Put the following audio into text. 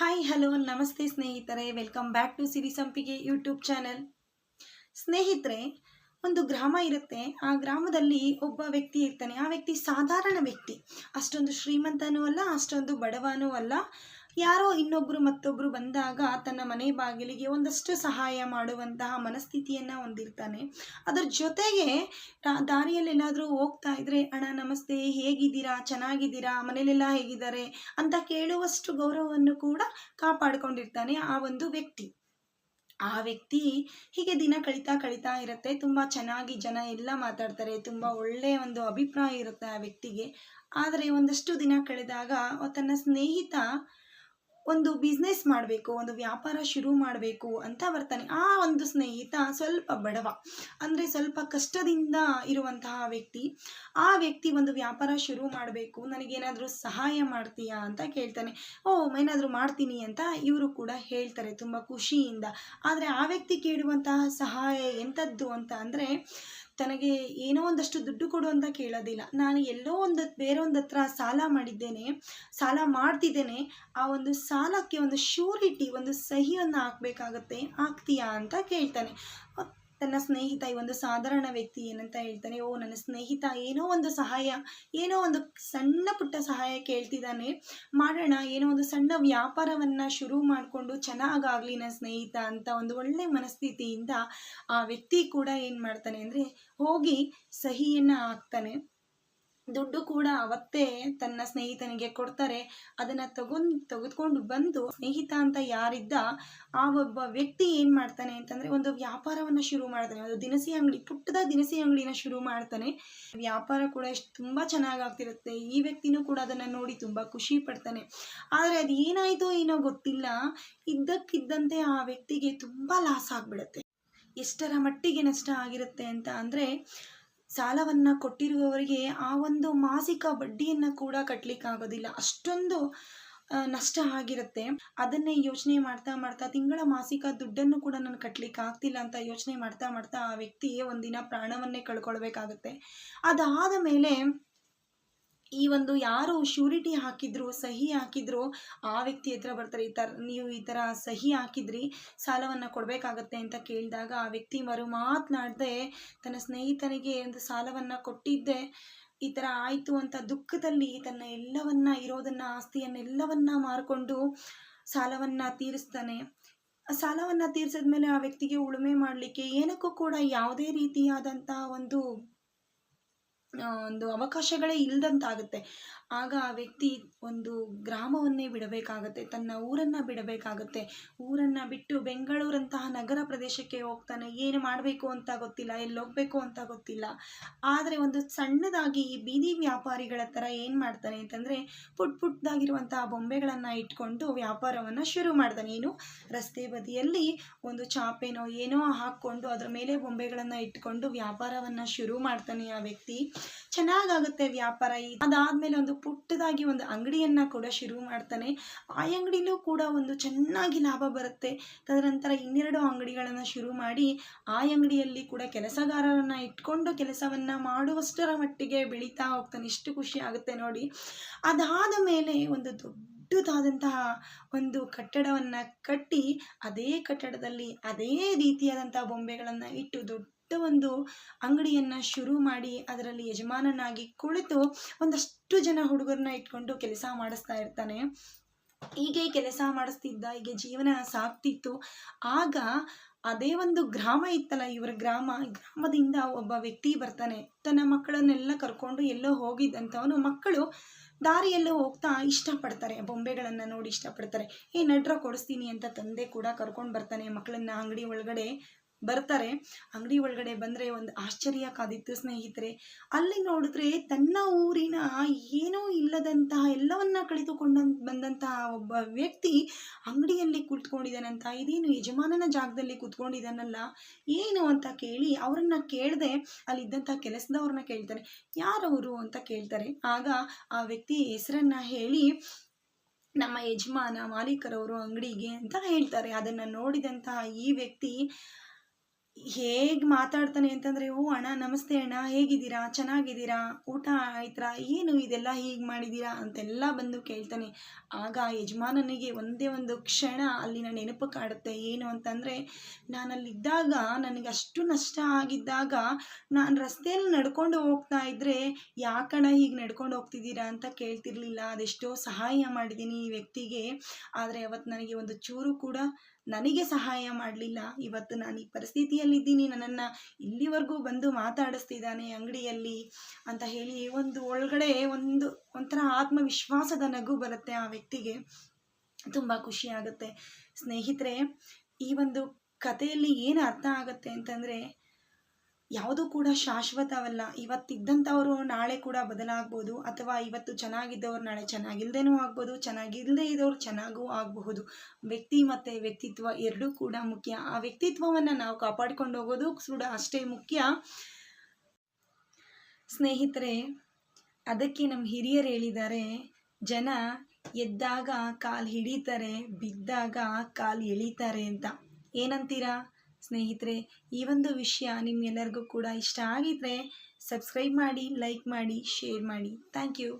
Hi hello ನಮಸ್ತೆ ಸ್ನೇಹಿತರೆ. Welcome back to ಸಿರಿ ಸಂಪಿಗೆ ಯೂಟ್ಯೂಬ್ ಚಾನಲ್ ಸ್ನೇಹಿತರೆ, ಒಂದು ಗ್ರಾಮ ಇರುತ್ತೆ. ಆ ಗ್ರಾಮದಲ್ಲಿ ಒಬ್ಬ ವ್ಯಕ್ತಿ ಇರ್ತಾನೆ. ಆ ವ್ಯಕ್ತಿ ಸಾಧಾರಣ ವ್ಯಕ್ತಿ. ಅಷ್ಟೊಂದು ಶ್ರೀಮಂತನೂ ಅಲ್ಲ, ಅಷ್ಟೊಂದು ಬಡವನೂ ಅಲ್ಲ. ಯಾರೋ ಇನ್ನೊಬ್ಬರು ಮತ್ತೊಬ್ಬರು ಬಂದಾಗ ತನ್ನ ಮನೆ ಬಾಗಿಲಿಗೆ ಒಂದಷ್ಟು ಸಹಾಯ ಮಾಡುವಂತಹ ಮನಸ್ಥಿತಿಯನ್ನು ಹೊಂದಿರ್ತಾನೆ. ಅದರ ಜೊತೆಗೆ ದಾರಿಯಲ್ಲಿ ಏನಾದರೂ ಹೋಗ್ತಾ ಇದ್ರೆ, ಅಣ್ಣ, ನಮಸ್ತೆ, ಹೇಗಿದ್ದೀರಾ? ಚೆನ್ನಾಗಿದ್ದೀರಾ? ಮನೇಲೆಲ್ಲ ಹೇಗಿದ್ದಾರೆ? ಅಂತ ಕೇಳುವಷ್ಟು ಗೌರವವನ್ನು ಕೂಡ ಕಾಪಾಡಿಕೊಂಡಿರ್ತಾನೆ ಆ ಒಂದು ವ್ಯಕ್ತಿ. ಆ ವ್ಯಕ್ತಿ ಹೀಗೆ ದಿನ ಕಳೀತಾ ಕಳೀತಾ ಇರುತ್ತೆ. ತುಂಬ ಚೆನ್ನಾಗಿ ಜನ ಎಲ್ಲ ಮಾತಾಡ್ತಾರೆ. ತುಂಬ ಒಳ್ಳೆಯ ಒಂದು ಅಭಿಪ್ರಾಯ ಇರುತ್ತೆ ಆ ವ್ಯಕ್ತಿಗೆ. ಆದರೆ ಒಂದಷ್ಟು ದಿನ ಕಳೆದಾಗ ತನ್ನ ಸ್ನೇಹಿತ ಒಂದು ಬಿಸ್ನೆಸ್ ಮಾಡಬೇಕು, ಒಂದು ವ್ಯಾಪಾರ ಶುರು ಮಾಡಬೇಕು ಅಂತ ಬರ್ತಾನೆ ಆ ಒಂದು ಸ್ನೇಹಿತ ಸ್ವಲ್ಪ ಬಡವ. ಅಂದರೆ ಸ್ವಲ್ಪ ಕಷ್ಟದಿಂದ ಇರುವಂತಹ ವ್ಯಕ್ತಿ. ಆ ವ್ಯಕ್ತಿ ಒಂದು ವ್ಯಾಪಾರ ಶುರು ಮಾಡಬೇಕು, ನನಗೇನಾದರೂ ಸಹಾಯ ಮಾಡ್ತೀಯಾ ಅಂತ ಕೇಳ್ತಾನೆ. ಓ, ಏನಾದರೂ ಮಾಡ್ತೀನಿ ಅಂತ ಇವರು ಕೂಡ ಹೇಳ್ತಾರೆ ತುಂಬ ಖುಷಿಯಿಂದ. ಆದರೆ ಆ ವ್ಯಕ್ತಿ ಕೇಳುವಂತಹ ಸಹಾಯ ಎಂಥದ್ದು ಅಂತ ಅಂದರೆ ತನಗೆ ಏನೋ ಒಂದಷ್ಟು ದುಡ್ಡು ಕೊಡು ಅಂತ ಕೇಳೋದಿಲ್ಲ. ನಾನು ಎಲ್ಲೋ ಒಂದು ಬೇರೆ ಒಂದು ಹತ್ರ ಸಾಲ ಮಾಡಿದ್ದೇನೆ, ಸಾಲ ಮಾಡ್ತಿದ್ದೇನೆ, ಆ ಒಂದು ಸಾಲಕ್ಕೆ ಒಂದು ಶ್ಯೂರಿಟಿ ಒಂದು ಸಹಿಯನ್ನು ಹಾಕಬೇಕಾಗತ್ತೆ, ಹಾಕ್ತೀಯಾ ಅಂತ ಕೇಳ್ತಾನೆ. ತನ್ನ ಸ್ನೇಹಿತ, ಈ ಒಂದು ಸಾಧಾರಣ ವ್ಯಕ್ತಿ ಏನಂತ ಹೇಳ್ತಾನೆ, ಓ, ನನ್ನ ಸ್ನೇಹಿತ ಏನೋ ಒಂದು ಸಹಾಯ, ಏನೋ ಒಂದು ಸಣ್ಣ ಪುಟ್ಟ ಸಹಾಯ ಕೇಳ್ತಿದ್ದಾನೆ. ಮಾಡೋಣ, ಏನೋ ಒಂದು ಸಣ್ಣ ವ್ಯಾಪಾರವನ್ನು ಶುರು ಮಾಡಿಕೊಂಡು ಚೆನ್ನಾಗಾಗಲಿ ನನ್ನ ಸ್ನೇಹಿತ ಅಂತ ಒಂದು ಒಳ್ಳೆ ಮನಸ್ಥಿತಿಯಿಂದ ಆ ವ್ಯಕ್ತಿ ಕೂಡ ಏನು ಮಾಡ್ತಾನೆ ಅಂದರೆ ಹೋಗಿ ಸಹಿಯನ್ನು ಹಾಕ್ತಾನೆ. ದುಡ್ಡು ಕೂಡ ಅವತ್ತೇ ತನ್ನ ಸ್ನೇಹಿತನಿಗೆ ಕೊಡ್ತಾರೆ. ಅದನ್ನು ತಗೊಂಡು, ತೆಗೆದುಕೊಂಡು ಬಂದು ಸ್ನೇಹಿತ ಅಂತ ಯಾರಿದ್ದ ಆ ಒಬ್ಬ ವ್ಯಕ್ತಿ ಏನು ಮಾಡ್ತಾನೆ ಅಂತಂದರೆ ಒಂದು ವ್ಯಾಪಾರವನ್ನು ಶುರು ಮಾಡ್ತಾನೆ. ಒಂದು ದಿನಸಿ ಅಂಗಡಿ, ಪುಟ್ಟದ ದಿನಸಿ ಅಂಗಡಿನ ಶುರು ಮಾಡ್ತಾನೆ. ವ್ಯಾಪಾರ ಕೂಡ ಎಷ್ಟು ತುಂಬ ಚೆನ್ನಾಗಿ ಆಗ್ತಿರುತ್ತೆ. ಈ ವ್ಯಕ್ತಿನೂ ಕೂಡ ಅದನ್ನು ನೋಡಿ ತುಂಬ ಖುಷಿ ಪಡ್ತಾನೆ. ಆದರೆ ಅದು ಏನಾಯಿತೋ ಏನೋ ಗೊತ್ತಿಲ್ಲ. ಇದ್ದಕ್ಕಿದ್ದಂತೆ ಆ ವ್ಯಕ್ತಿಗೆ ತುಂಬ ಲಾಸ್ ಆಗ್ಬಿಡುತ್ತೆ. ಎಷ್ಟರ ಮಟ್ಟಿಗೆ ನಷ್ಟ ಆಗಿರುತ್ತೆ ಅಂತ ಅಂದರೆ ಸಾಲವನ್ನು ಕೊಟ್ಟಿರುವವರಿಗೆ ಆ ಒಂದು ಮಾಸಿಕ ಬಡ್ಡಿಯನ್ನು ಕೂಡ ಕಟ್ಟಲಿಕ್ಕಾಗೋದಿಲ್ಲ ಅಷ್ಟೊಂದು ನಷ್ಟ ಆಗಿರುತ್ತೆ. ಅದನ್ನೇ ಯೋಚನೆ ಮಾಡ್ತಾ ಮಾಡ್ತಾ ತಿಂಗಳ ಮಾಸಿಕ ದುಡ್ಡನ್ನು ಕೂಡ ನಾನು ಕಟ್ಟಲಿಕ್ಕೆ ಆಗ್ತಿಲ್ಲ ಅಂತ ಯೋಚನೆ ಮಾಡ್ತಾ ಮಾಡ್ತಾ ಆ ವ್ಯಕ್ತಿ ಒಂದಿನ ಪ್ರಾಣವನ್ನೇ ಕಳ್ಕೊಳ್ಬೇಕಾಗುತ್ತೆ. ಅದಾದ ಮೇಲೆ ಈ ಒಂದು ಯಾರು ಶ್ಯೂರಿಟಿ ಹಾಕಿದ್ರು, ಸಹಿ ಹಾಕಿದ್ರು, ಆ ವ್ಯಕ್ತಿ ಹತ್ರ ಬರ್ತಾರೆ, ಈ ಥರ ನೀವು ಈ ಥರ ಸಹಿ ಹಾಕಿದ್ರಿ, ಸಾಲವನ್ನು ಕೊಡಬೇಕಾಗತ್ತೆ ಅಂತ ಕೇಳಿದಾಗ ಆ ವ್ಯಕ್ತಿ ಮರು ಮಾತನಾಡದೆ ತನ್ನ ಸ್ನೇಹಿತನಿಗೆ ಒಂದು ಸಾಲವನ್ನು ಕೊಟ್ಟಿದ್ದೆ. ಈ ಥರ ಆಯಿತು ಅಂತ ದುಃಖದಲ್ಲಿ ತನ್ನ ಎಲ್ಲವನ್ನ, ಇರೋದನ್ನು, ಆಸ್ತಿಯನ್ನೆಲ್ಲವನ್ನ ಮಾರಿಕೊಂಡು ಸಾಲವನ್ನು ತೀರಿಸ್ತಾನೆ. ಆ ತೀರಿಸಿದ ಮೇಲೆ ಆ ವ್ಯಕ್ತಿಗೆ ಉಳುಮೆ ಮಾಡಲಿಕ್ಕೆ ಏನಕ್ಕೂ ಕೂಡ ಯಾವುದೇ ರೀತಿಯಾದಂಥ ಒಂದು ಒಂದು ಅವಕಾಶಗಳೇ ಇಲ್ದಂತಾಗುತ್ತೆ. ಆಗ ಆ ವ್ಯಕ್ತಿ ಒಂದು ಗ್ರಾಮವನ್ನೇ ಬಿಡಬೇಕಾಗತ್ತೆ, ತನ್ನ ಊರನ್ನು ಬಿಡಬೇಕಾಗತ್ತೆ. ಊರನ್ನು ಬಿಟ್ಟು ಬೆಂಗಳೂರಂತಹ ನಗರ ಪ್ರದೇಶಕ್ಕೆ ಹೋಗ್ತಾನೆ. ಏನು ಮಾಡಬೇಕು ಅಂತ ಗೊತ್ತಿಲ್ಲ, ಎಲ್ಲಿ ಹೋಗಬೇಕು ಅಂತ ಗೊತ್ತಿಲ್ಲ. ಆದರೆ ಒಂದು ಸಣ್ಣದಾಗಿ ಈ ಬೀದಿ ವ್ಯಾಪಾರಿಗಳ ಥರ ಏನು ಮಾಡ್ತಾನೆ ಅಂತಂದರೆ, ಪುಟ್ ಪುಟ್ಟದಾಗಿರುವಂತಹ ಬೊಂಬೆಗಳನ್ನು ಇಟ್ಕೊಂಡು ವ್ಯಾಪಾರವನ್ನು ಶುರು ಮಾಡ್ತಾನೆ. ಏನು? ರಸ್ತೆ ಬದಿಯಲ್ಲಿ ಒಂದು ಚಾಪೆನೋ, ಏನೋ ಹಾಕ್ಕೊಂಡು ಅದರ ಮೇಲೆ ಬೊಂಬೆಗಳನ್ನು ಇಟ್ಕೊಂಡು ವ್ಯಾಪಾರವನ್ನು ಶುರು ಮಾಡ್ತಾನೆ ಆ ವ್ಯಕ್ತಿ. ಚೆನ್ನಾಗಾಗುತ್ತೆ ವ್ಯಾಪಾರ ಈ- ಅದಾದ್ಮೇಲೆ ಒಂದು ಪುಟ್ಟದಾಗಿ ಒಂದು ಅಂಗಡಿಯನ್ನ ಕೂಡ ಶುರು ಮಾಡ್ತಾನೆ. ಆ ಅಂಗಡಿಲೂ ಕೂಡ ಒಂದು ಚೆನ್ನಾಗಿ ಲಾಭ ಬರುತ್ತೆ. ತದನಂತರ ಇನ್ನೆರಡು ಅಂಗಡಿಗಳನ್ನು ಶುರು ಮಾಡಿ ಆ ಅಂಗಡಿಯಲ್ಲಿ ಕೂಡ ಕೆಲಸಗಾರರನ್ನ ಇಟ್ಕೊಂಡು ಕೆಲಸವನ್ನ ಮಾಡುವಷ್ಟರ ಮಟ್ಟಿಗೆ ಬೆಳೀತಾ ಹೋಗ್ತಾನೆ. ಇಷ್ಟು ಖುಷಿ ಆಗುತ್ತೆ ನೋಡಿ. ಅದಾದ ಮೇಲೆ ಒಂದು ದೊಡ್ಡದಾದಂತಹ ಒಂದು ಕಟ್ಟಡವನ್ನು ಕಟ್ಟಿ, ಅದೇ ಕಟ್ಟಡದಲ್ಲಿ ಅದೇ ರೀತಿಯಾದಂತಹ ಬೊಂಬೆಗಳನ್ನು ಇಟ್ಟು ದೊಡ್ಡ ಒಂದು ಅಂಗಡಿಯನ್ನು ಶುರು ಮಾಡಿ ಅದರಲ್ಲಿ ಯಜಮಾನನಾಗಿ ಕುಳಿತು ಒಂದಷ್ಟು ಜನ ಹುಡುಗರನ್ನ ಇಟ್ಕೊಂಡು ಕೆಲಸ ಮಾಡಿಸ್ತಾ ಇರ್ತಾನೆ. ಹೀಗೆ ಕೆಲಸ ಮಾಡಿಸ್ತಿದ್ದ, ಹೀಗೆ ಜೀವನ ಸಾಕ್ತಿತ್ತು ಆಗ ಅದೇ ಒಂದು ಗ್ರಾಮ ಇತ್ತಲ್ಲ, ಇವರ ಗ್ರಾಮ. ಗ್ರಾಮದಿಂದ ಒಬ್ಬ ವ್ಯಕ್ತಿ ಬರ್ತಾನೆ. ತನ್ನ ಮಕ್ಕಳನ್ನೆಲ್ಲ ಕರ್ಕೊಂಡು ಎಲ್ಲೋ ಹೋಗಿದ್ದಂಥವನು ಮಕ್ಕಳು ದಾರಿಯಲ್ಲೇ ಹೋಗ್ತಾ ಇಷ್ಟಪಡ್ತಾರೆ. ಬೊಂಬೆಗಳನ್ನು ನೋಡಿ ಇಷ್ಟಪಡ್ತಾರೆ. ಏ, ನಡ್ರ ಕೊಡಿಸ್ತೀನಿ ಅಂತ ತಂದೆ ಕೂಡ ಕರ್ಕೊಂಡು ಬರ್ತಾನೆ ಮಕ್ಕಳನ್ನ ಅಂಗಡಿ ಒಳಗಡೆ. ಬರ್ತಾರೆ. ಅಂಗಡಿ ಒಳಗಡೆ ಬಂದರೆ ಒಂದು ಆಶ್ಚರ್ಯ ಕಾದಿತ್ತು ಸ್ನೇಹಿತರೆ. ಅಲ್ಲಿ ನೋಡಿದ್ರೆ ತನ್ನ ಊರಿನ ಏನೂ ಇಲ್ಲದಂತಹ ಎಲ್ಲವನ್ನ ಕಳೆದುಕೊಂಡ ಬಂದಂತಹ ಒಬ್ಬ ವ್ಯಕ್ತಿ ಅಂಗಡಿಯಲ್ಲಿ ಕುಳಿತುಕೊಂಡಿದ್ದಾನಂತ ಇದೇನು ಯಜಮಾನನ ಜಾಗದಲ್ಲಿ ಕೂತ್ಕೊಂಡಿದ್ದಾನಲ್ಲ, ಏನು ಅಂತ ಕೇಳಿ ಅವರನ್ನ ಕೇಳದೆ ಅಲ್ಲಿದ್ದಂಥ ಕೆಲಸದವ್ರನ್ನ ಕೇಳ್ತಾರೆ. ಯಾರವರು ಅಂತ ಕೇಳ್ತಾರೆ. ಆಗ ಆ ವ್ಯಕ್ತಿ ಹೆಸರನ್ನ ಹೇಳಿ, ನಮ್ಮ ಯಜಮಾನ ಮಾಲೀಕರವರು ಅಂಗಡಿಗೆ ಅಂತ ಹೇಳ್ತಾರೆ. ಅದನ್ನು ನೋಡಿದಂತಹ ಈ ವ್ಯಕ್ತಿ ಹೇಗೆ ಮಾತಾಡ್ತಾನೆ ಅಂತಂದರೆ, ಓ ಅಣ್ಣ, ನಮಸ್ತೆ ಅಣ್ಣ, ಹೇಗಿದ್ದೀರಾ? ಚೆನ್ನಾಗಿದ್ದೀರಾ? ಊಟ ಆಯ್ತಾ ಏನು ಇದೆಲ್ಲ ಹೀಗೆ ಮಾಡಿದ್ದೀರಾ? ಅಂತೆಲ್ಲ ಬಂದು ಕೇಳ್ತಾನೆ. ಆಗ ಯಜಮಾನನಿಗೆ ಒಂದೇ ಒಂದು ಕ್ಷಣ ಅಲ್ಲಿನ ನೆನಪು ಕಾಡುತ್ತೆ. ಏನು ಅಂತಂದರೆ, ನಾನಲ್ಲಿದ್ದಾಗ ನನಗೆ ಅಷ್ಟು ನಷ್ಟ ಆಗಿದ್ದಾಗ, ನಾನು ರಸ್ತೆಯಲ್ಲಿ ನಡ್ಕೊಂಡು ಹೋಗ್ತಾ ಇದ್ದರೆ ಯಾಕಣ್ಣ ಹೀಗೆ ನಡ್ಕೊಂಡು ಹೋಗ್ತಿದ್ದೀರಾ? ಅಂತ ಕೇಳ್ತಿರ್ಲಿಲ್ಲ. ಅದೆಷ್ಟೋ ಸಹಾಯ ಮಾಡಿದ್ದೀನಿ ಈ ವ್ಯಕ್ತಿಗೆ. ಆದರೆ ಅವತ್ತು ನನಗೆ ಒಂದು ಚೂರು ಕೂಡ ನನಗೆ ಸಹಾಯ ಮಾಡಲಿಲ್ಲ. ಇವತ್ತು ನಾನು ಈ ಪರಿಸ್ಥಿತಿಯಲ್ಲಿದ್ದೀನಿ. ನನ್ನನ್ನು ಇಲ್ಲಿವರೆಗೂ ಬಂದು ಮಾತಾಡಿಸ್ತಿದ್ದಾನೆ ಅಂಗಡಿಯಲ್ಲಿ ಅಂತ ಹೇಳಿ ಒಂದು ಒಳಗಡೆ ಒಂದು, ಒಂಥರ ಆತ್ಮವಿಶ್ವಾಸದ ನಗು ಬರುತ್ತೆ ಆ ವ್ಯಕ್ತಿಗೆ. ತುಂಬ ಖುಷಿ ಆಗುತ್ತೆ. ಸ್ನೇಹಿತರೆ, ಈ ಒಂದು ಕಥೆಯಲ್ಲಿ ಏನು ಅರ್ಥ ಆಗುತ್ತೆ ಅಂತಂದರೆ ಯಾವುದೂ ಕೂಡ ಶಾಶ್ವತವಲ್ಲ. ಇವತ್ತಿದ್ದಂಥವರು ನಾಳೆ ಕೂಡ ಬದಲಾಗ್ಬೋದು ಅಥವಾ ಇವತ್ತು ಚೆನ್ನಾಗಿದ್ದವ್ರು ನಾಳೆ ಚೆನ್ನಾಗಿಲ್ದೇನೂ ಆಗ್ಬೋದು ಚೆನ್ನಾಗಿಲ್ಲದೆ ಇದ್ದವ್ರು ಚೆನ್ನಾಗೂ ಆಗಬಹುದು. ವ್ಯಕ್ತಿ ಮತ್ತು ವ್ಯಕ್ತಿತ್ವ ಎರಡೂ ಕೂಡ ಮುಖ್ಯ. ಆ ವ್ಯಕ್ತಿತ್ವವನ್ನು ನಾವು ಕಾಪಾಡಿಕೊಂಡು ಹೋಗೋದು ಕೂಡ ಅಷ್ಟೇ ಮುಖ್ಯ. ಸ್ನೇಹಿತರೆ, ಅದಕ್ಕೆ ನಮ್ಮ ಹಿರಿಯರು ಹೇಳಿದ್ದಾರೆ, ಜನ ಎದ್ದಾಗ ಕಾಲು ಹಿಡಿತಾರೆ, ಬಿದ್ದಾಗ ಕಾಲು ಎಳಿತಾರೆ ಅಂತ. ಏನಂತೀರಾ? ಸ್ನೇಹಿತರೆ, ಈ ಒಂದು ವಿಷಯ ನಿಮ್ಮೆಲ್ಲರಿಗೂ ಕೂಡ ಇಷ್ಟ ಆಗಿದ್ರೆ ಸಬ್ಸ್ಕ್ರೈಬ್ ಮಾಡಿ ಲೈಕ್ ಮಾಡಿ ಶೇರ್ ಮಾಡಿ. Thank you